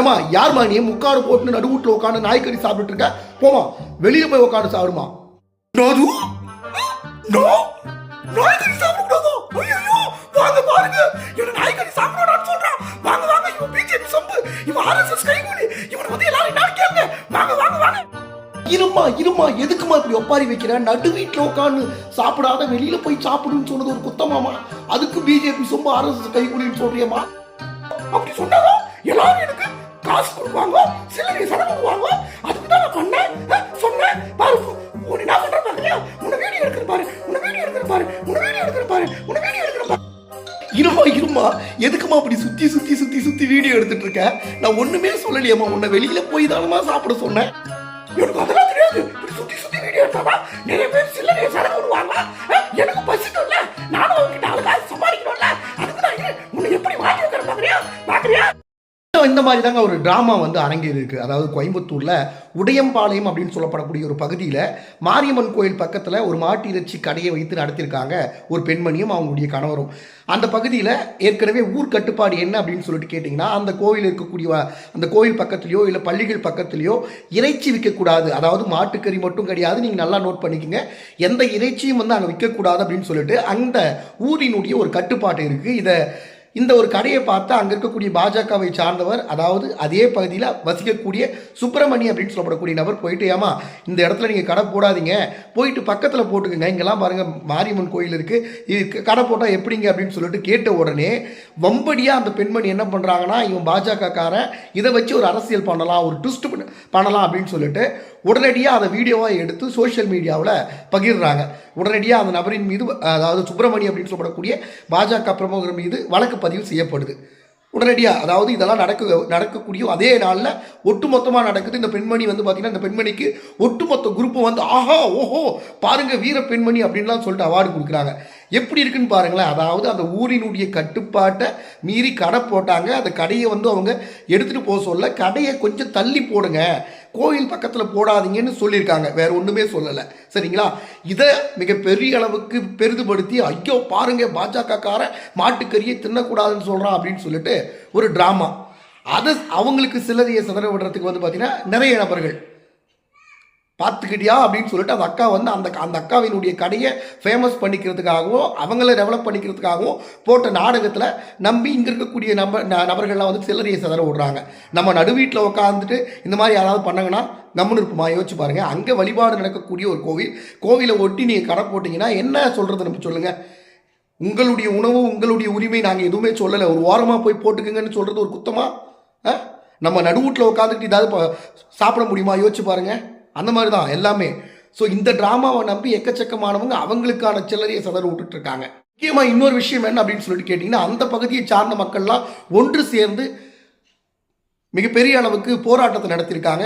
ஏமா யார்மா நீ முக்காடு போட்டு நடுவுட்டில் உட்காந்து நாய்க்கறி சாப்பிட்டுட்டு இருக்க? போமா வெளியே போய் உட்காந்து சாப்பிடுமா. ராஜு? நாய்க்கறி சாப்பிடக்கூடாதோ? ஐயோ வாங்க பாருங்க. இவன் நாய்க்கறி சாப்பிடக்கூடாதுன்னு சொல்றான் வாங்க வாங்க இவன் பிஜேபி சொம்பு. இவன் ஆர்எஸ்எஸ் கைகூலி. இவனை வந்து எல்லாரும் என்ன கேளுங்க. வாங்க வாங்க வாங்க. இருமா இருமா எதுக்குமா இப்படி ஒப்பாரி வைக்கிற? நடு வீட்டில் உட்காந்து சாப்பிடாத வெளியில போய் சாப்பிடுன்னு சொன்னது ஒரு குத்தமாமா அதுக்கு பிஜேபி சொம்பு ஆர்எஸ்எஸ் கைகூலின்னு சொல்றியம்மா. அப்படி சொன்னாங்க எல்லாரும் எனக்கு காசு கொடுப்பாங்க சில்லறை சடம் கொடுப்பாங்க அதுக்கு தான் நான் பண்ணேன் சொன்னேன். பாரு உன்னை என்ன பண்ற பாக்குறியா உன்னை வீடியோ எடுக்கிற பாரு. உன்னை வீடியோ எடுக்கிற பாரு. உன்னை வீடியோ எடுக்கிற பாரு. உன்னை வீடியோ எடுக்கிற பாரு. இருமா இருமா. எதுக்குமா அப்படி சுத்தி சுத்தி சுத்தி சுத்தி வீடியோ எடுத்துட்டு இருக்க? நான் ஒண்ணுமே சொல்லலையேம்மா. உன்னை வெளியில போய் தானமா சாப்பிட சொன்னேன். எனக்கு அதெல்லாம் தெரியாது. இப்படி சுத்தி சுத்தி வீடியோ எடுத்தாதான் நிறைய பேர் சில்லறையை சடம் விடுவாங்க எனக்கு பசி மாதிரி தாங்க ஒரு ட்ராமா வந்து அரங்கேறிருக்கு அதாவது கோயம்புத்தூரில் உடையம்பாளையம் அப்படின்னு சொல்லப்படக்கூடிய ஒரு பகுதியில் மாரியம்மன் கோயில் பக்கத்தில் ஒரு மாட்டு இறைச்சி கடையை வைத்து நடத்தியிருக்காங்க ஒரு பெண்மணியும் அவங்களுடைய கணவரும். அந்த பகுதியில் ஏற்கனவே ஊர் கட்டுப்பாடு என்ன அப்படின்னு சொல்லிட்டு கேட்டிங்கன்னா அந்த கோயில் இருக்கக்கூடிய அந்த கோயில் பக்கத்துலையோ இல்லை பள்ளிகள் பக்கத்துலையோ இறைச்சி விற்கக்கூடாது. அதாவது மாட்டுக்கறி மட்டும் கிடையாது நீங்கள் நல்லா நோட் பண்ணிக்கோங்க. எந்த இறைச்சியும் வந்து அங்கே விற்கக்கூடாது அப்படின்னு சொல்லிட்டு அந்த ஊரினுடைய ஒரு கட்டுப்பாடு இருக்குது இதை இந்த ஒரு கடையை பார்த்தா அங்கே இருக்கக்கூடிய பாஜகவை சார்ந்தவர் அதாவது அதே பகுதியில் வசிக்கக்கூடிய சுப்பிரமணி அப்படின்னு சொல்லப்படக்கூடிய நபர் போயிட்டு ஏமா இந்த இடத்துல நீங்கள் கடை போடாதீங்க. போயிட்டு பக்கத்தில் போட்டுக்கோங்க. இங்கெல்லாம் பாருங்கள் மாரியம்மன் கோயில் இருக்குது இது கடை போட்டால் எப்படிங்க? அப்படின்னு சொல்லிட்டு கேட்ட உடனே வம்படியாக அந்த பெண்மணி என்ன பண்ணுறாங்கன்னா இவன் பாஜகக்காரன். இதை வச்சு ஒரு அரசியல் பண்ணலாம் ஒரு ட்விஸ்ட் பண்ணலாம் அப்படின்னு சொல்லிட்டு உடனடியாக அதை வீடியோவாக எடுத்து சோஷியல் மீடியாவில் பகிர்றாங்க. உடனடியாக அந்த நபரின் மீது அதாவது சுப்பிரமணி அப்படின்னு சொல்லப்படக்கூடிய பாஜக பிரமுகர் மீது வழக்கு பதிவு செய்யப்படுது. உடனடியாக அதாவது இதெல்லாம் நடக்க நடக்கக்கூடிய அதே நாளில் ஒட்டுமொத்தமாக நடக்குது. இந்த பெண்மணி வந்து பார்த்தீங்கன்னா இந்த பெண்மணிக்கு ஒட்டுமொத்த குரூப்பும் வந்து ஆஹா ஓஹோ பாருங்க வீர பெண்மணி அப்படின்லாம் சொல்லிட்டு அவார்டு கொடுக்குறாங்க. எப்படி இருக்குன்னு பாருங்களேன். அதாவது அந்த ஊரினுடைய கட்டுப்பாட்டை மீறி கடை போட்டாங்க. அந்த கடையை வந்து அவங்க எடுத்துகிட்டு போக சொல்ல கடையை கொஞ்சம் தள்ளி போடுங்க. கோயில் பக்கத்தில் போடாதீங்கன்னு சொல்லியிருக்காங்க. வேற ஒன்றுமே சொல்லலை. சரிங்களா? இதை மிகப்பெரிய அளவுக்கு பெரிதுபடுத்தி ஐயோ பாருங்க பாஜகக்கார மாட்டுக்கறியை தின்னக்கூடாதுன்னு சொல்கிறான் அப்படின்னு சொல்லிட்டு ஒரு ட்ராமா அது அவங்களுக்கு சிலரையை சிதற விடுறதுக்கு வந்து பார்த்தீங்கன்னா நிறைய நபர்கள். பார்த்துக்கிட்டியா அப்படின்னு சொல்லிட்டு அந்த அக்கா வந்து அந்த அந்த அக்காவினுடைய கடையை ஃபேமஸ் பண்ணிக்கிறதுக்காகவும் அவங்கள டெவலப் பண்ணிக்கிறதுக்காகவும் போட்ட நாடகத்தில் நம்பி இங்கே இருக்கக்கூடிய நம்ப ந- நபர்கள்லாம் வந்து சில்லறையை சிதற விடுறாங்க. நம்ம நடுவீட்டில் உட்காந்துட்டு இந்த மாதிரி யாராவது பண்ணாங்கன்னா நம்மனு இருக்குமா யோசிச்சு பாருங்கள் அங்கே வழிபாடு நடக்கக்கூடிய ஒரு கோவில். கோவிலை ஒட்டி நீங்கள் கடை போட்டிங்கன்னா என்ன சொல்கிறது நம்ம சொல்லுங்கள் உங்களுடைய உணவு உங்களுடைய உரிமை நாங்கள் எதுவுமே சொல்லலை. ஒரு ஓரமாக போய் போட்டுக்குங்கன்னு சொல்கிறது ஒரு குத்தமாக ஆ? நம்ம நடுவூட்டில் உட்காந்துட்டு ஏதாவது சாப்பிட முடியுமா? யோசிச்சு பாருங்கள் அந்த மாதிரி தான் எல்லாமே. ஸோ இந்த ட்ராமாவை நம்பி எக்கச்சக்கமானவங்க அவங்களுக்கான சில்லறையை சதற விட்டுட்டு இருக்காங்க முக்கியமாக இன்னொரு விஷயம் என்ன அப்படின்னு சொல்லிட்டு கேட்டிங்கன்னா அந்த பகுதியை சார்ந்த மக்கள்லாம் ஒன்று சேர்ந்து மிகப்பெரிய அளவுக்கு போராட்டத்தை நடத்தியிருக்காங்க.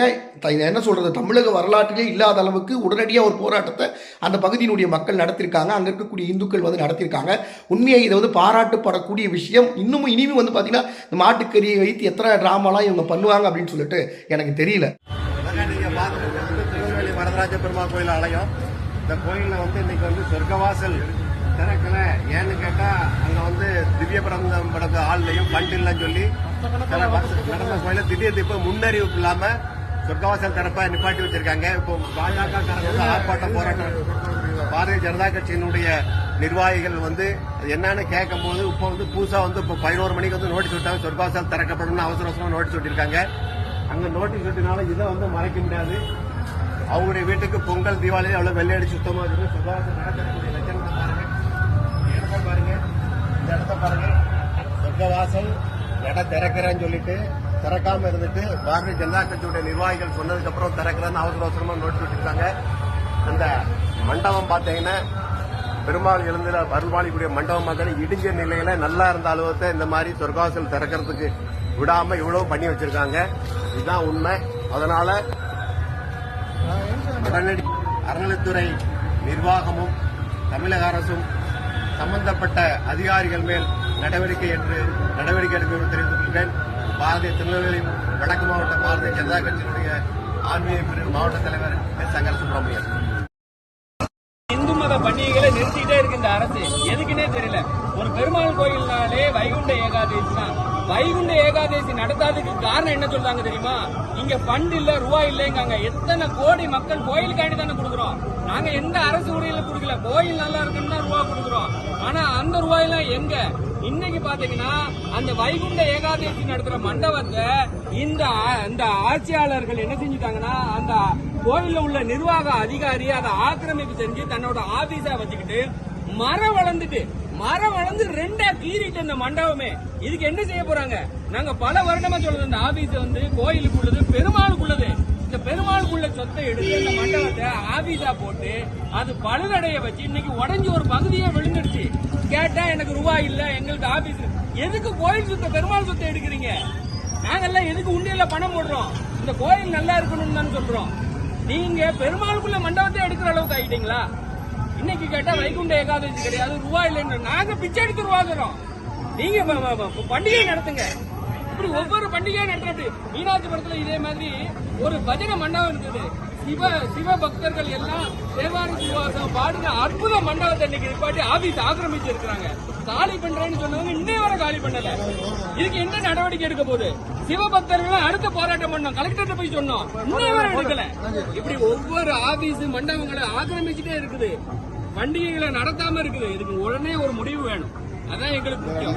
என்ன சொல்கிறது தமிழக வரலாற்றிலே இல்லாத அளவுக்கு உடனடியாக ஒரு போராட்டத்தை அந்த பகுதியினுடைய மக்கள் நடத்தியிருக்காங்க. அங்கே இருக்கக்கூடிய இந்துக்கள் வந்து நடத்தியிருக்காங்க. உண்மையை இதை வந்து பாராட்டுப்படக்கூடிய விஷயம். இன்னமும் இனிமே வந்து பார்த்திங்கன்னா இந்த மாட்டுக்கறியை வைத்து எத்தனை ட்ராமாலாம் இவங்க பண்ணுவாங்க அப்படின்னு சொல்லிட்டு எனக்கு தெரியல. வரதராஜ பெருமாள் கோயில் ஆலயம். இந்த கோயிலில் வந்து இன்னைக்கு வந்து சொர்க்கவாசல். திறக்கல. ஏன்னு கேட்டா அங்க வந்து திவ்ய பிரபந்தம் படத்த ஆள்லையும் ஃபண்ட் இல்லைன்னு சொல்லி நடந்த கோயில திடீர் இப்ப முன்னறிவிப்பு இல்லாம சொர்க்கவாசல் திறப்ப நிப்பாட்டி வச்சிருக்காங்க. இப்போ பாஜக காரங்க வந்து ஆர்ப்பாட்டம் போராட்டம். பாரதிய ஜனதா கட்சியினுடைய நிர்வாகிகள் வந்து என்னன்னு கேட்கும் கேட்கும்போது இப்போ வந்து புதுசா வந்து இப்போ பதினோரு மணிக்கு வந்து நோட்டீஸ் விட்டாங்க. சொர்க்கவாசல் திறக்கப்படும் அவசர அவசரமா நோட்டீஸ் விட்டிருக்காங்க. அங்க நோட்டீஸ் விட்டினால இதை வந்து மறைக்க முடியாது. அவங்களுடைய வீட்டுக்கு பொங்கல் தீபாவளி அவ்வளவு வெள்ளையடி சுத்தமா இருக்கு சுகாதாரம் நடக்கக்கூடிய லட்சணத்தை பாருங்க. இந்த இடத்த பாருங்க. இந்த இடத்த பாருங்க. சொர்க்கவாசல் இடம் திறக்கிறேன்னு சொல்லிட்டு திறக்காம இருந்துட்டு பாரதிய ஜனதா கட்சியுடைய நிர்வாகிகள் சொன்னதுக்கு அப்புறம் திறக்கிறேன்னு அவசர அவசரமா நோட்டு விட்டுருக்காங்க. அந்த மண்டபம் பார்த்தீங்கன்னா பெருமாள் எழுந்துல அருள்வாளிக்கூடிய மண்டபம் பார்த்தீங்கன்னா இடிஞ்ச நிலையில நல்லா இருந்த அலுவலகத்தை இந்த மாதிரி சொர்க்காசல் திறக்கிறதுக்கு விடாம இவ்வளவு பண்ணி வச்சிருக்காங்க. இதுதான் உண்மை. அதனால உடனடி அறநிலைத்துறை நிர்வாகமும் தமிழக அரசும் சம்பந்தப்பட்ட அதிகாரிகள் மேல் நடவடிக்கை என்று நடவடிக்கை எடுக்க தெரிவித்துக் கொள்கிறேன் பாரதிய திருநெல்வேலி வடக்கு மாவட்ட பாரதிய ஜனதா கட்சியினுடைய ஆன்மீக பிரிவு மாவட்ட தலைவர் எஸ். சங்கர சுப்பிரமணியன் இந்து மத பண்டிகைகளை நிறுத்திட்டே இருக்கு இந்த அரசு எதுக்குன்னே தெரியல. ஒரு பெருமாள் கோயில்னாலே வைகுண்ட ஏகாதசி தான் வைகுண்ட ஏகாதேசி நடத்தாததுக்கு காரணம் என்ன சொல்றாங்க தெரியுமா? இங்க ஃபண்ட் இல்ல ரூபாய் இல்லைங்காங்க. எத்தனை கோடி மக்கள் கோயிலுக்காண்டி தானே கொடுக்குறோம். நாங்க எந்த அரசு உரையில கொடுக்கல. கோயில் நல்லா இருக்குன்னு தான் ரூபா கொடுக்குறோம். ஆனா அந்த ரூபாயெல்லாம் எங்க? இன்னைக்கு பாத்தீங்கன்னா அந்த வைகுண்ட ஏகாதசி நடத்துற மண்டபத்தை இந்த அந்த இந்த ஆட்சியாளர்கள் என்ன செஞ்சுட்டாங்கன்னா அந்த கோயில்ல உள்ள நிர்வாக அதிகாரி அதை ஆக்கிரமிப்பு செஞ்சு தன்னோட ஆபீஸா வச்சுக்கிட்டு மரம் வளர்ந்துட்டு மரம் வளர்ந்து ரெண்டா கீறிட்டு இந்த மண்டபமே. இதுக்கு என்ன செய்ய போறாங்க? நாங்க பல வருடமா சொல்றது இந்த ஆபீஸ் வந்து கோயிலுக்கு உள்ளது பெருமாளுக்குள்ளது. இந்த பெருமாளுக்குள்ள சொத்தை எடுத்து இந்த மண்டபத்தை ஆபீஸா போட்டு அது பழுதடைய வச்சு இன்னைக்கு உடஞ்சி ஒரு பகுதியே விழுந்துடுச்சு கேட்டா எனக்கு ரூபாய் இல்ல எங்களுக்கு ஆபீஸ் எதுக்கு கோயில் சொத்தை பெருமாள் சொத்தை எடுக்கிறீங்க? நாங்கெல்லாம் எதுக்கு உண்டியல்ல பணம் போடுறோம்? இந்த கோயில் நல்லா இருக்கணும்னு தான் சொல்றோம். நீங்க பெருமாளுக்குள்ள மண்டபத்தை எடுக்கிற அளவுக்கு ஆயிட்டீங்களா? இன்னைக்கு கேட்டா வைகுண்ட ஏகாதசி கிடையாது ரூபா இல்லைன்னு நாங்க பிச்சை எடுத்து ரூபா தரோம் நீங்க பண்டிகை நடத்துங்க. இப்படி ஒவ்வொரு பண்டிகையும் நடத்துறது. மீனாட்சிபுரத்துல இதே மாதிரி ஒரு பஜனை மண்டபம் இருக்குது. சிவ சிவ பக்தர்கள் எல்லாம் தேவார சிவாசம் பாடின அற்புத மண்டபத்தை இன்னைக்கு நிப்பாட்டி ஆபீஸ் ஆக்கிரமிச்சு இருக்கிறாங்க காலி பண்றேன்னு சொன்னவங்க இன்னே வரை காலி பண்ணல. இதுக்கு என்ன நடவடிக்கை எடுக்க போகுது? சிவபக்தர்கள் அடுத்த போராட்டம் பண்ணோம். கலெக்டர்கிட்ட போய் சொன்னோம். இன்னே வரை எடுக்கல. இப்படி ஒவ்வொரு ஆபீஸ் மண்டபங்களை ஆக்கிரமிச்சுட்டே இருக்குது. பண்டிகைகளை நடத்தாம இருக்குது. இதுக்கு உடனே ஒரு முடிவு வேணும். அதான் எங்களுக்கு முக்கியம்.